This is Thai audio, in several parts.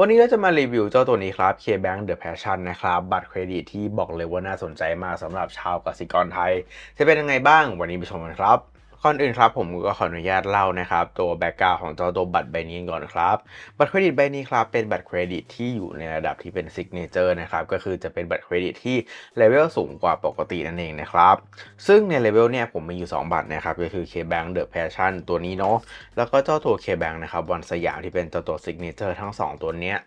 วันนี้เราจะมารีวิวเจ้าตัวนี้ครับ KBank The Passion นะครับบัตรเครดิตที่บอกเลยว่าน่าสนใจมากสำหรับชาวกสิกรไทย จะเป็นยังไงบ้างวันนี้ไปชมกันครับ ก่อนอื่นครับผมก็ขออนุญาตเล่านะครับ ตัวแบ็กกราวของเจ้าตัวบัตรใบนี้ก่อนครับ บัตรเครดิตใบนี้ครับเป็นบัตรเครดิตที่อยู่ในระดับที่เป็นซิกเนเจอร์นะครับก็คือจะเป็นบัตรเครดิตที่เลเวลสูงกว่าปกตินั่นเองนะครับซึ่งในเลเวลเนี่ยผมมีอยู่ 2 บัตรนะครับก็คือ KBank The Passion ตัวนี้เนาะแล้วก็เจ้าตัว KBank นะครับวันสยามที่เป็นเจ้าตัวซิกเนเจอร์ทั้ง 2 ตัวเนี้ย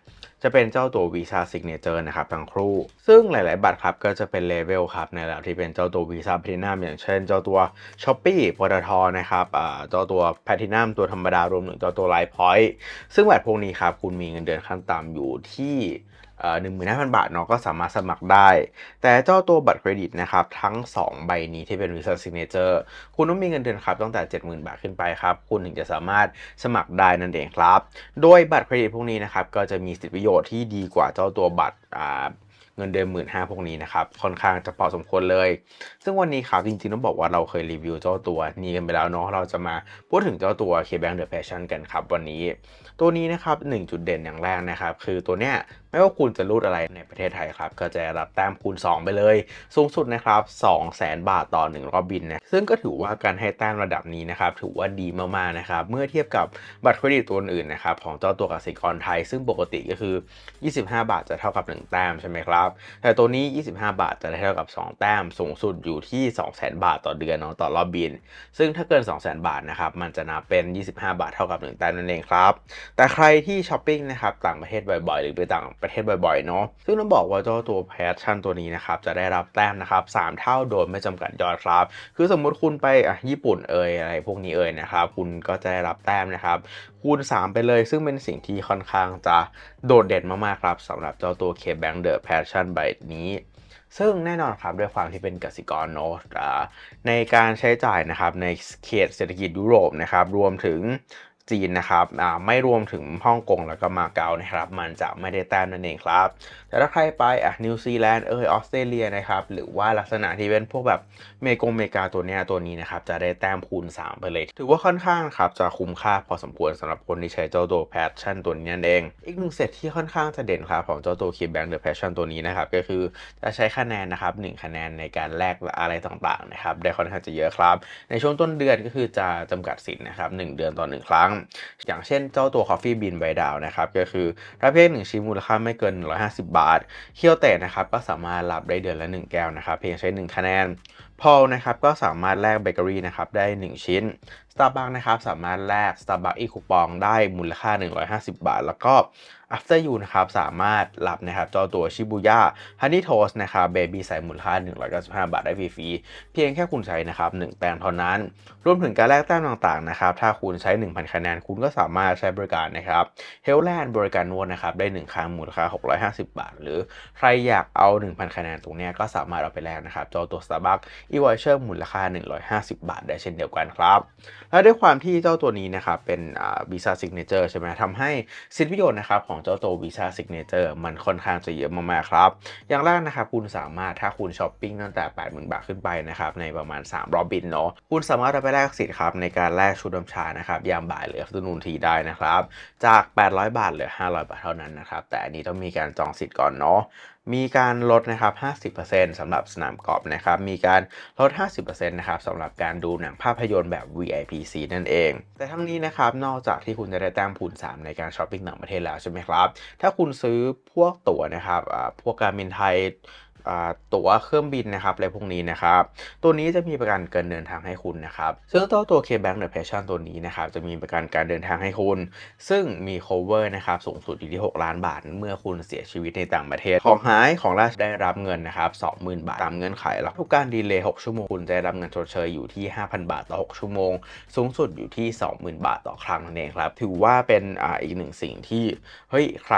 จะเป็นเจ้าตัว Visa Signature นะครับทั้งครู่ ซึ่งหลาย ๆ บัตรครับก็จะเป็นเลเวลครับในระดับที่เป็นเจ้าตัว Visa Platinum อย่างเช่น เจ้าตัว Shopee ปตทนะครับอ่าเจ้าตัว Platinum ตัวธรรมดารวมถึงเจ้าตัว Line Point ซึ่งบัตรพวกนี้ครับคุณมีเงินเดือนขั้นต่ำอยู่ที่ หนึ่งหมื่นห้าพันบาทเนาะก็สามารถสมัครได้ แต่เจ้าตัวบัตรเครดิตนะครับ ทั้ง 2 ใบนี้ที่เป็น Visa Signature คุณต้องมีเงินเดือนครับตั้งแต่ 70,000 บาทขึ้นไปครับ คุณถึงจะสามารถสมัครได้นั่นเองครับ โดยบัตรเครดิตพวกนี้นะครับ ก็จะมีสิทธิประโยชน์ที่ดีกว่าเจ้าตัวบัตรเงินเดือนหมื่นห้าพวกนี้นะครับ ค่อนข้างจะพอสมควรเลย ซึ่งวันนี้ครับจริงๆต้องบอกว่าเราเคยรีวิวเจ้าตัวนี้กันไปแล้วเนาะเราจะมาพูดถึงเจ้าตัว KBank The Passion กันครับวันนี้ ตัวนี้นะครับหนึ่งจุดเด่นอย่างแรกนะครับ คือตัวเนี้ยไม่ว่าคุณจะรูดอะไรในประเทศไทยครับ ก็จะรับแต้มคูณ 2 ไปเลย สูงสุดนะครับ2 0 0 0 0 0 บาทต่อ 1 รอบบินนะซึ่งก็ถือว่าการให้แต้มระดับนี้นะครับถือว่าดีมากๆนะครับเมื่อเทียบกับบัตรเครดิตตัวอื่นนะครับของเจ้าตัวกสิกรไทย ซึ่งปกติก็คือ 25 บาทจะเท่ากับ 1 แต้มใช่ไหมครับ แต่ตัวนี้ 25 บาทจะได้เท่ากับ 2 แต้ม สูงสุดอยู่ที่ 200,000 บาทต่อเดือนเนาะต่อรอบบิน ซึ่งถ้าเกิน 200,000 บาทนะครับมันจะนับเป็น 25 บาทเท่ากับ 1 แต้มนั่นเองครับแต่ใครที่ช้อปปิ้งนะครับต่างประเทศบ่อยๆ หรือไปต่างประเทศบ่อยๆเนาะซึ่งต้องบอกว่าเจ้าตัวแพชชั่นตัวนี้นะครับจะได้รับแต้มนะครับ3เท่าโดยไม่จำกัดยอดครับ คือสมมุติคุณไปอะญี่ปุ่นเอ่ยอะไรพวกนี้เอ่ยนะครับคุณก็จะได้รับแต้มนะครับคูณ 3 ไปเลยซึ่งเป็นสิ่งที่ค่อนข้างจะโดดเด่นมากๆครับสำหรับเจ้าตัว KBank The Passion ใบนี้ซึ่งแน่นอนครับด้วยความที่เป็นกสิกรเนาะในการใช้จ่ายนะครับในเขตเศรษฐกิจยุโรปนะครับรวมถึง จีนนะครับไม่รวมถึงฮ่องกงแล้วก็มาเก๊านะครับ มันจะไม่ได้แต้มนั่นเองครับ แต่ถ้าใครไปอะนิวซีแลนด์เออออสเตรเลียนะครับหรือว่าลักษณะที่เป็นพวกแบบเมกงเมกาตัวเนี้ยตัวนี้นะครับจะได้แต้มคูณ 3 ไปเลย ถือว่าค่อนข้างครับจะคุ้มค่าพอสมควรสำหรับคนที่ใช้เจ้าตัวแพชชั่นตัวนี้นั่นเอง อีกหนึ่งเซตที่ค่อนข้างจะเด่นครับของเจ้าตัว KeyBank The Passion ตัวนี้นะครับก็คือจะใช้คะแนนนะครับ1คะแนนในการแลกอะไรต่างๆนะครับได้ค่อนข้างจะเยอะครับ ในช่วงต้นเดือนก็คือจะจำกัดสิทธิ์นะครับ1เดือนต่อ1ครั้งอย่างเช่นเจ้าตัว Coffee Bean ใบดาวนะครับก็คือประเภท1ชิ้นมูลค่าไม่เกิน 150 บาท เคียวเตะนะครับก็สามารถรับได้เดือนละ 1 แก้วนะครับเพียงใช้ 1 คะแนนพอลนะครับก็สามารถแลกเบเกอรี่นะครับได้ 1 ชิ้น Starbucks นะครับสามารถแลก Starbucks อีคูปองได้มูลค่า 150 บาท แล้วก็ After You นะครับสามารถรับนะครับจ้าตัวชิบูย่าฮันนี่โทสนะครับเบบี้ใส่มูลค่า 195 บาทได้ฟรีๆเพียงแค่คุณใช้นะครับ1แต้มเท่านั้น รวมถึงการแลกแต้มต่างๆนะครับถ้าคุณใช้ 1,000 คะแนนคุณก็สามารถใช้บริการนะครับเฮลแลนด์บริการนวดนะครับได้ 1 ครั้งมูลค่า 650 บาท หรือใครอยากเอา 1,000 คะแนนตรงนี้ก็สามารถเอาไปแลกนะครับจ้าตัว Starbucks อีวอยเชอร์มูลค่า 150 บาท ได้เช่นเดียวกันครับและด้วยความที่เจ้าตัวนี้นะครับเป็นอ่า Visa Signature ใช่ไหมทำให้สิทธิประโยชน์นะครับของเจ้าตัว Visa Signature มันค่อนข้างจะเยอะมากๆครับ อย่างแรกนะครับคุณสามารถถ้าคุณช้อปปิ้งตั้งแต่ 80,000 บาทขึ้นไปนะครับในประมาณ 3 รอบบินเนาะคุณสามารถเอาไปแลกสิทธิ์ครับในการแลกชุดน้ำชานะครับยามบ่ายหรือ afternoon tea ได้นะครับ จาก 800 บาทเหลือ 500 บาทเท่านั้นนะครับแต่อันนี้ต้องมีการจองสิทธิ์ก่อนเนาะมีการลดนะครับ 50%สำหรับสนามกอล์ฟนะครับ มีการลด 50%นะครับสำหรับการดูหนังภาพยนตร์แบบ BC นั่นเอง แต่ทั้งนี้นะครับนอกจากที่คุณจะได้แต้มพูน3 ในการช้อปปิ้งต่างประเทศแล้วใช่ไหมครับ ถ้าคุณซื้อพวกตั๋วนะครับพวกการบินไทย ตั๋วเครื่องบินนะครับอะไรพวกนี้นะครับ ตัวนี้จะมีประกันการเดินทางให้คุณนะครับ ซึ่งตัวตัว KBank The Passion ตัวนี้นะครับจะมีประกันการเดินทางให้คุณ ซึ่งมี cover นะครับสูงสุดอยู่ที่ 6 ล้านบาท เมื่อคุณเสียชีวิตในต่างประเทศ ของหายของราชได้รับเงินนะครับ20,000 บาทตามเงื่อนไขแล้วทุกการดีเลย์6ชั่วโมงคุณจะได้รับเงินชดเชยอยู่ที่ 5,000 บาทต่อ 6 ชั่วโมง สูงสุดอยู่ที่ 20,000 บาทต่อครั้งนั่นเองครับถือว่าเป็นออีกหนึ่งสิ่งที่เฮ้ยใคร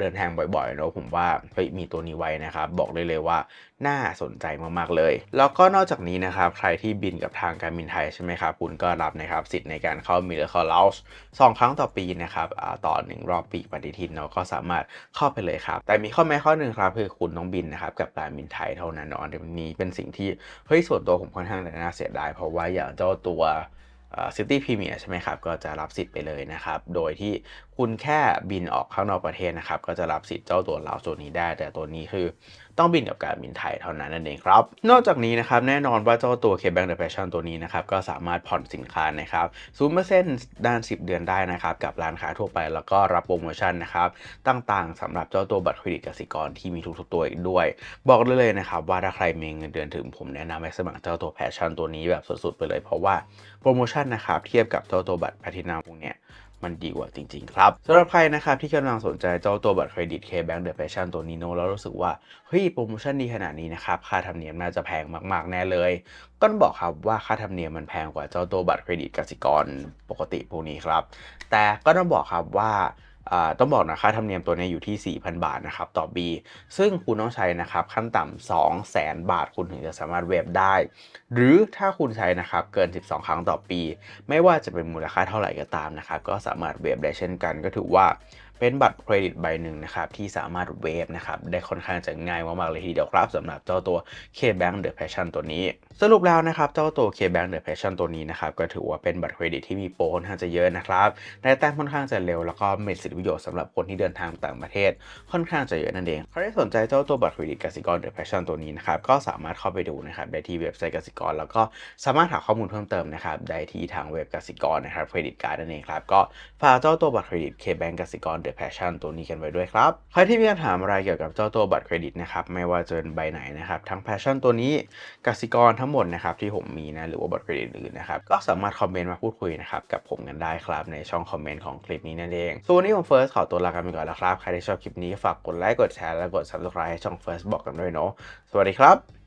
เดินทางบ่อยๆเนอะผมว่าเฮ้ยมีตัวนี้ไว้นะครับบอกเลยเลยว่า น่าสนใจมากๆเลย แล้วก็นอกจากนี้นะครับ ใครที่บินกับทางการบินไทยใช่ไหมครับ คุณก็รับนะครับสิทธิ์ในการเข้า Miracle Lounge สองครั้งต่อปีนะครับต่อหนึ่งรอบปีปฏิทินเนาก็สามารถเข้าไปเลยครับ แต่มีข้อแม้ข้อหนึ่งครับคือคุณต้องบินนะครับกับการบินไทยเท่านั้นเนาะอันนี้เป็นสิ่งที่เฮ้ยส่วนตัวผมค่อนข้างจะน่าเสียดายเพราะว่าอย่างเจ้าตัวซิตี้พรีเมียร์ใช่ไหมครับ ก็จะรับสิทธิ์ไปเลยนะครับ โดยที่ คุณแค่บินออกข้างนอกประเทศนะครับ ก็จะรับสิทธิ์เจ้าตัวลาวตัวนี้ได้ แต่ตัวนี้คือต้องบินกับการบินไทยเท่านั้นนั่นเองครับ นอกจากนี้นะครับแน่นอนว่าเจ้าตัว K-Bank The Passion ตัวนี้นะครับก็สามารถผ่อนสินค้านะครับ0%ด้าน 10 เดือนได้นะครับกับร้านค้าทั่วไปแล้วก็รับโปรโมชั่นนะครับต่างๆสำหรับเจ้าตัวบัตรเครดิตกสิกรที่มีทุกๆตัวอีกด้วย บอกได้เลยนะครับว่าถ้าใครมีเงินเดือนถึงผมแนะนำให้สมัครเจ้าตัว Passion ตัวนี้แบบสุดๆไปเลย เพราะว่าโปรโมชั่นนะครับเทียบกับเจ้าตัวบัตรแพลตินัมพวกเนี้ย มันดีกว่าจริง ๆ ครับสำหรับใครนะครับที่กำลังสนใจเจ้าตัวบัตรเครดิต K-Bank The Passion ตัวนี้เนแล้วรู้สึกว่า เฮ้ยโปรโมชั่นดีขนาดนี้นะครับค่าธรรมเนียมน่าจะแพงมากๆแน่เลย ก็ต้องบอกครับว่าค่าธรรมเนียมมันแพงกว่าเจ้าตัวบัตรเครดิตกสิกรปกติพวกนี้ครับแต่ก็ต้องบอกครับว่า ต้องบอกนะค่าธรรมเนียมตัวนี้อยู่ที่ 4,000 บาทนะครับต่อปีซึ่งคุณต้องใช้นะครับขั้นต่ำ200,000 บาทคุณถึงจะสามารถเวฟได้ หรือถ้าคุณใช้นะครับเกิน 12 ครั้งต่อปี ไม่ว่าจะเป็นมูลค่าเท่าไหร่ก็ตามนะครับก็สามารถเวฟได้เช่นกันก็ถือว่า เป็นบัตรเครดิตใบหนึ่งนะครับที่สามารถเวฟนะครับได้ค่อนข้างจะง่ายมากๆเลยทีเดียวครับสำหรับเจ้าตัว K-Bank The Passion ตัวนี้ สรุปแล้วนะครับเจ้าตัว K-Bank The Passion ตัวนี้นะครับก็ถือว่าเป็นบัตรเครดิตที่มีโปรค่อนข้างจะเยอะนะครับได้แต้มค่อนข้างจะเร็วแล้วก็มีสิทธิประโยชน์สำหรับคนที่เดินทางต่างประเทศ ค่อนข้างจะเยอะนั่นเองใครที่สนใจเจ้าตัวบัตรเครดิตกสิกร The Passion ตัวนี้นะครับก็สามารถเข้าไปดูนะครับได้ที่เว็บไซต์กสิกร แล้วก็สามารถหาข้อมูลเพิ่มเติมนะครับได้ที่ทางเว็บกสิกรนะครับเครดิตการ์ดนั่นเองครับก็ฝากเจ้าตัวบัตรเครดิต K-Bank กสิกร The Passion ตัวนี้กันไว้ด้วยครับ ใครที่มีคำถามอะไรเกี่ยวกับเจ้าตัวบัตรเครดิตนะครับไม่ว่าจะเป็นใบไหนนะครับทั้ง Passion ตัวนี้กสิกรทั้งหมดนะครับที่ผมมีนะหรือว่าบัตรเครดิตอื่นนะครับก็สามารถคอมเมนต์มาพูดคุยนะครับกับผมกันได้ครับในช่องคอมเมนต์ของคลิปนี้นั่นเองส่วนนนี้ผมเฟิร์สขอตัวลากันไปก่อนแล้วครับใครที่ชอบคลิปนี้ฝากกดไลค์กดแชร์และกด subscribe ให้ช่อง First บอกกันด้วยเนาะสวัสดีครับ